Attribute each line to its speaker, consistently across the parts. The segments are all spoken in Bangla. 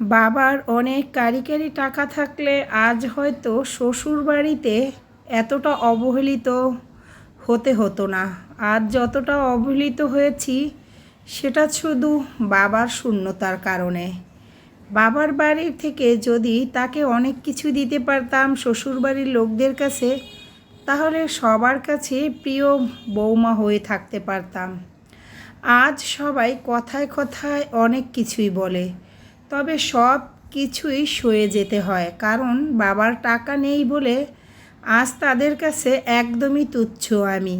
Speaker 1: বাবার অনেক কারি কারি টাকা থাকলে আজ হয়তো শ্বশুর বাড়িতে এতটা অবহেলিত হতে হতো না। আজ যতটা অবহেলিত হয়েছি, সেটা শুধু বাবার শূন্যতার কারণে। বাবার বাড়ির থেকে যদি তাকে অনেক কিছু দিতে পারতাম শ্বশুরবাড়ির লোকদের কাছে, তাহলে সবার কাছে প্রিয় বৌমা হয়ে থাকতে পারতাম। আজ সবাই কথায় কথায় অনেক কিছুই বলে। তবে সব কিছুই সয়ে যেতে হয়, কারণ বাবার টাকা নেই বলে আজ তাদের কাছে একদমই তুচ্ছ আমি।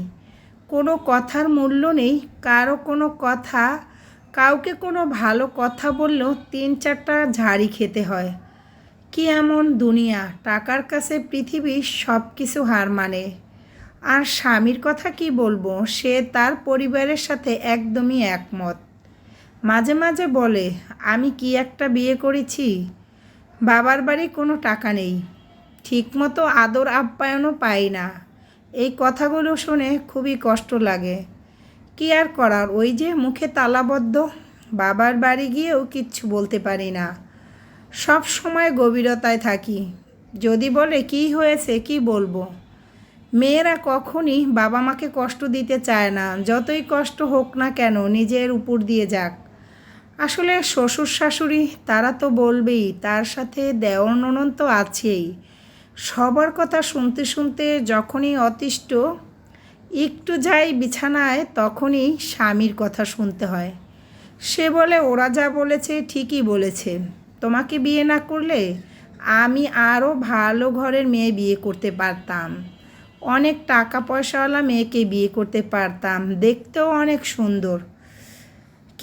Speaker 1: কোনো কথার মূল্য নেই, কারও কোনো কথা, কাউকে কোনো ভালো কথা বললেও তিন চারটা ঝাড়ি খেতে হয়। কি এমন দুনিয়া, টাকার কাছে পৃথিবীর সব কিছু হার মানে। আর স্বামীর কথা কি বলব, সে তার পরিবারের সাথে একদমই একমত। মাঝে মাঝে বলে, আমি কি একটা বিয়ে করেছি? বাবার বাড়ি কোনো টাকা নেই। ঠিকমতো আদর আপ্যায়নও পাই না। এই কথাগুলো শুনে খুবই কষ্ট লাগে। কি আর করার, ওই যে মুখে তালাবদ্ধ, বাবার বাড়ি গিয়েও কিচ্ছু বলতে পারি না। সব সময় গভীরতায় থাকি। যদি বলে, কি হয়েছে, কি বলব? মেয়েরা কখনই বাবা মাকে কষ্ট দিতে চায় না। যতই কষ্ট হোক না কেন, নিজের উপর দিয়ে যাক। আসলে শ্বশুর শাশুড়ি, তারা তো বলবেই, তার সাথে দেওর ননন তো আছেই। সবার কথা শুনতে শুনতে যখনই অতিষ্ঠ, একটু যাই বিছানায়, তখনই স্বামীর কথা শুনতে হয়। সে বলে, ওরা যা বলেছে ঠিকই বলেছে। তোমাকে বিয়ে না করলে আমি আরও ভালো ঘরের মেয়ে বিয়ে করতে পারতাম। অনেক টাকা পয়সাওয়ালা মেয়েকে বিয়ে করতে পারতাম। দেখতেও অনেক সুন্দর।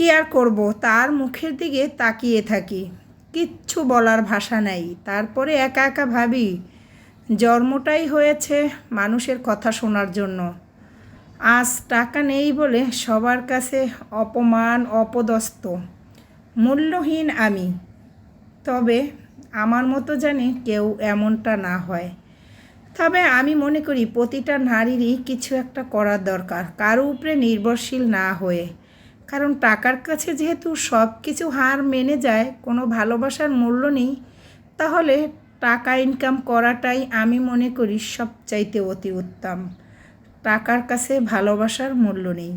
Speaker 1: কি আর করব? তার মুখের দিকে তাকিয়ে থাকি। কিচ্ছু বলার ভাষা নাই। তারপরে একা একা ভাবি, জন্মটাই হয়েছে মানুষের কথা শোনার জন্য। আজ টাকা নেই বলে সবার কাছে অপমান অপদস্ত মূল্যহীন আমি। তবে আমার মতো জানি কেউ এমনটা না হয়। তবে আমি মনে করি প্রতিটা নারীরই কিছু একটা করার দরকার। কারও উপরে নির্ভরশীল না হয়ে কারণ টাকার কাছে যেহেতু সব কিছু হার মেনে যায়, কোনো ভালোবাসার মূল্য নেই, তাহলে টাকা ইনকাম করাটাই আমি মনে করি সবচাইতে অতি উত্তম। টাকার কাছে ভালোবাসার মূল্য নেই।